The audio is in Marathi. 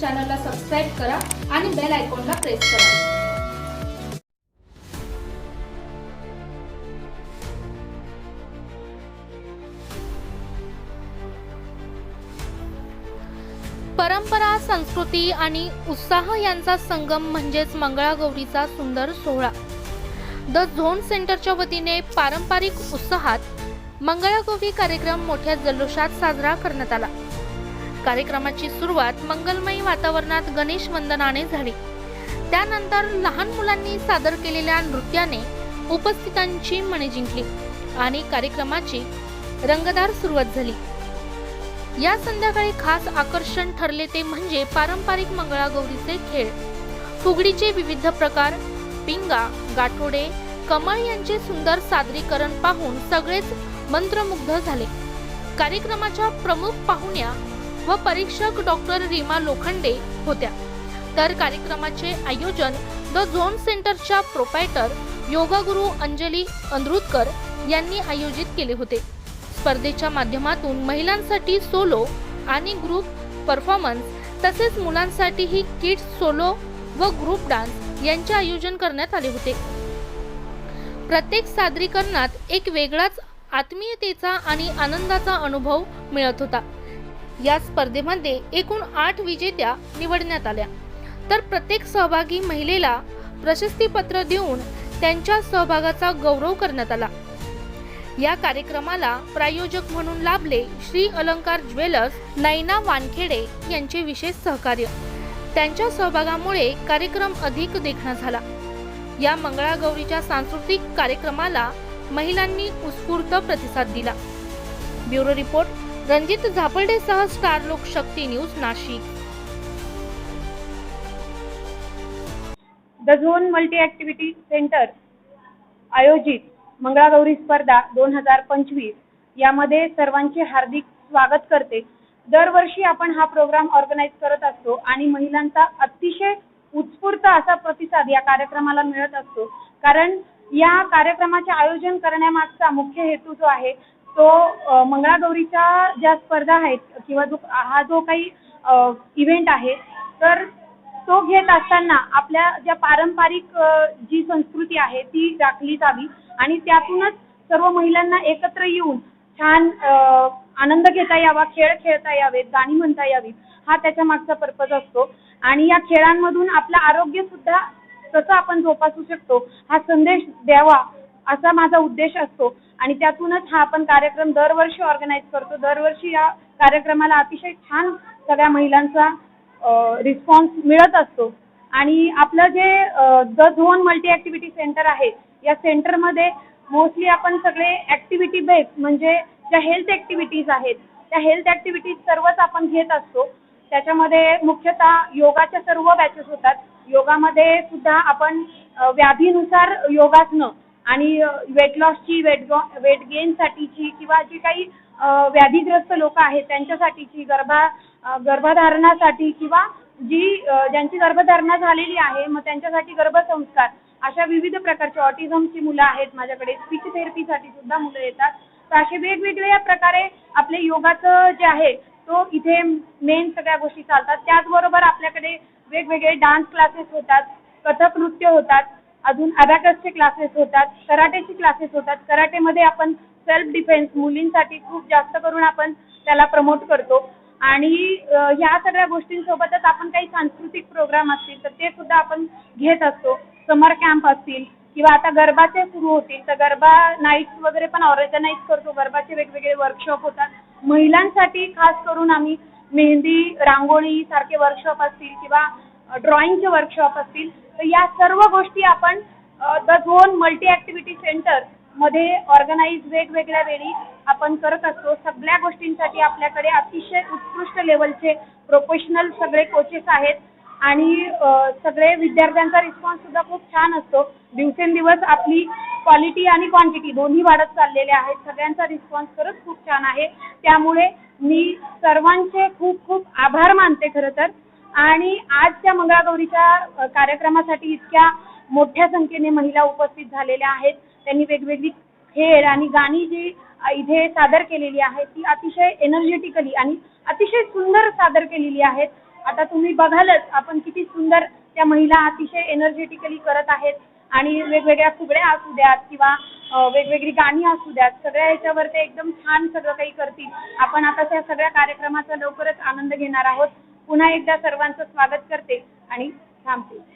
चॅनलला सबस्क्राईब करा आणि बेल आयकॉनला प्रेस करा. परंपरा संस्कृती आणि उत्साह यांचा संगम म्हणजेच मंगळागौरीचा सुंदर सोहळा. द झोन सेंटरच्या वतीने पारंपरिक उत्साहात मंगळागौरी कार्यक्रम मोठ्या जल्लोषात साजरा करण्यात आला. कार्यक्रमाची सुरुवात मंगलमयी वातावरणात गणेश वंदनाने झाली. त्यानंतर लहान मुलांनी सादर केलेल्या नृत्याने उपस्थितांची मने जिंकली आणि कार्यक्रमाची रंगदार सुरुवात झाली. या संध्याकाळी खास आकर्षण ठरले ते म्हणजे पारंपरिक मंगळागौरीचे खेळ. फुगडीचे विविध प्रकार पिंगा गाठोडे कमळ यांचे सुंदर सादरीकरण पाहून सगळेच मंत्रमुग्ध झाले. कार्यक्रमाच्या प्रमुख पाहुण्या व परीक्षक डॉक्टर रीमा लोखंडे होत्या. तर कार्यक्रमाचे आयोजन द झोन सेंटरच्या प्रोपायटर योगा गुरु अंजली अंद्रुतकर यांनी आयोजित केले होते. स्पर्धेच्या माध्यमातून महिलांसाठी सोलो आणि ग्रुप परफॉर्मन्स तसेच मुलांसाठीही किड्स सोलो व ग्रुप डान्स यांचे आयोजन करण्यात आले होते. प्रत्येक सादरीकरणात एक वेगळाच आत्मीयतेचा आणि आनंदाचा अनुभव मिळत होता. या स्पर्धेमध्ये एकूण आठ विजेत्या निवडण्यात आल्या. तर प्रत्येक सहभागी महिलेला प्रशस्तीपत्र देऊन त्यांच्या सहभागाचा गौरव करण्यात आला. या कार्यक्रमाला प्रायोजक म्हणून लाभले श्री अलंकार ज्वेलर्स नैना वानखेडे यांचे विशेष सहकार्य. त्यांच्या सहभागामुळे कार्यक्रम अधिक देखणा झाला. या मंगळागौरीच्या सांस्कृतिक कार्यक्रमाला महिलांनी उत्स्फूर्त प्रतिसाद दिला. Bureau report Ranjit झापर्डेसह star Lokshakti news Nashik. The zone multi activity centre आयोजित मंगळागौरी स्पर्धा दोन हजार पंचवीस यामध्ये सर्वांचे हार्दिक स्वागत करते. दरवर्षी आपण हा प्रोग्राम ऑर्गनाईज करत असतो आणि महिलांचा अतिशय उत्स्फूर्त असा प्रतिसाद या कार्यक्रमाला मिळत असतो. कारण या कार्यक्रमाचे आयोजन करण्यामागचा मुख्य हेतू जो आहे तो मंगळागौरीच्या ज्या स्पर्धा आहेत किंवा जो हा जो काही इव्हेंट आहे तर तो घेत असताना आपल्या ज्या पारंपरिक जी संस्कृती आहे ती राखली जावी आणि त्यातूनच सर्व महिलांना एकत्र येऊन छान आनंद घेता यावा खेळ खेळता यावेत गाणी म्हणता यावीत हा त्याच्या मागचा पर्पज असतो. आणि या खेळांमधून आपलं आरोग्य सुद्धा कसं आपण जोपासू शकतो. हा संदेश द्यावा असा माझा उद्देश असतो. आणि त्यातूनच हा आपण कार्यक्रम दरवर्षी ऑर्गनाईज करतो. दरवर्षी या कार्यक्रमाला अतिशय छान सगळ्या महिलांचा रिस्पॉन्स मिळत असतो. आणि आपलं जे the zone multi activity centre आहे या सेंटरमध्ये मोस्टली आपण सगळे ऍक्टिव्हिटी बेस म्हणजे ज्या हेल्थ ऍक्टिव्हिटीज आहेत त्या हेल्थ ऍक्टिव्हिटीज सर्वच आपण घेत असतो. त्याच्यामध्ये मुख्यतः योगाच्या सर्व बॅचेस होतात. योगामध्ये सुद्धा आपण व्याधीनुसार योगासनं आणि वेट लॉसची वेट वेट गेनसाठीची किंवा जी काही व्याधीग्रस्त लोक आहेत त्यांच्यासाठीची गर्भा गर्भधारणासाठी किंवा जी ज्यांची गर्भधारणा झालेली आहे मग त्यांच्यासाठी गर्भसंस्कार अशा विविध प्रकारचे ऑटिझमची मुलं आहेत माझ्याकडे. स्पीच थेरपीसाठी सुद्धा मुलं येतात. तर असे वेगवेगळ्या प्रकारे आपले योगाचं जे आहे तो इथे मेन सगळ्या गोष्टी चालतात. त्याचबरोबर आपल्याकडे वेगवेगळे डान्स क्लासेस होतात कथक नृत्य होतात. अजून अबॅकसचे क्लासेस होतात कराटेचे क्लासेस होतात. कराटेमध्ये आपण सेल्फ डिफेन्स मुलींसाठी खूप जास्त करून आपण त्याला प्रमोट करतो. आणि ह्या सगळ्या गोष्टींसोबतच आपण काही सांस्कृतिक प्रोग्राम असतील तर ते सुद्धा आपण घेत असतो. समर कॅम्प असतील किंवा आता गरबाचे सुरू होतील तर गरबा नाईट्स वगैरे पण ऑर्गनाईज करतो. गरबाचे वेगवेगळे वर्कशॉप होतात. महिलांसाठी खास करून आम्ही मेहंदी रांगोळी सारखे वर्कशॉप असतील किंवा ड्रॉइंगचे वर्कशॉप असतील तर या सर्व गोष्टी आपण द झोन मल्टी ऍक्टिव्हिटी सेंटरमध्ये ऑर्गनाईज वेगवेगळ्या वेळी आपण करत असतो. सगळ्या गोष्टींसाठी आपल्याकडे अतिशय उत्कृष्ट लेवलचे प्रोफेशनल सगळे कोचेस आहेत. आणि सगळे विद्यार्थ्यांचा रिस्पॉन्स सुद्धा खूप छान असतो. दिवसेंदिवस आपली क्वालिटी आणि क्वांटिटी दोन्ही वाढत चाललेले आहेत. सगळ्यांचा रिस्पॉन्स खरंच खूप छान आहे. त्यामुळे मी सर्वांचे खूप खूप आभार मानते खरं तर. आणि आजच्या मंगळागौरीच्या कार्यक्रमासाठी इतक्या मोठ्या संख्येने महिला उपस्थित झालेल्या आहेत. त्यांनी वेगवेगळी खेळ आणि गाणी जी इथे सादर केलेली आहेत ती अतिशय एनर्जेटिकली आणि अतिशय सुंदर सादर केलेली आहेत. आता तुम्ही बघालच आपण किती सुंदर त्या महिला अतिशय एनर्जेटिकली करत आहेत आणि वेगवेगळ्या फुगड्या असू द्यात किंवा वेगवेगळी गाणी असू द्यात सगळ्या याच्यावर ते एकदम छान सगळं काही करतील. आपण आता त्या सगळ्या कार्यक्रमाचा लवकरच आनंद घेणार आहोत. पुन्हा एकदा सर्वांचं स्वागत करते आणि थांबते.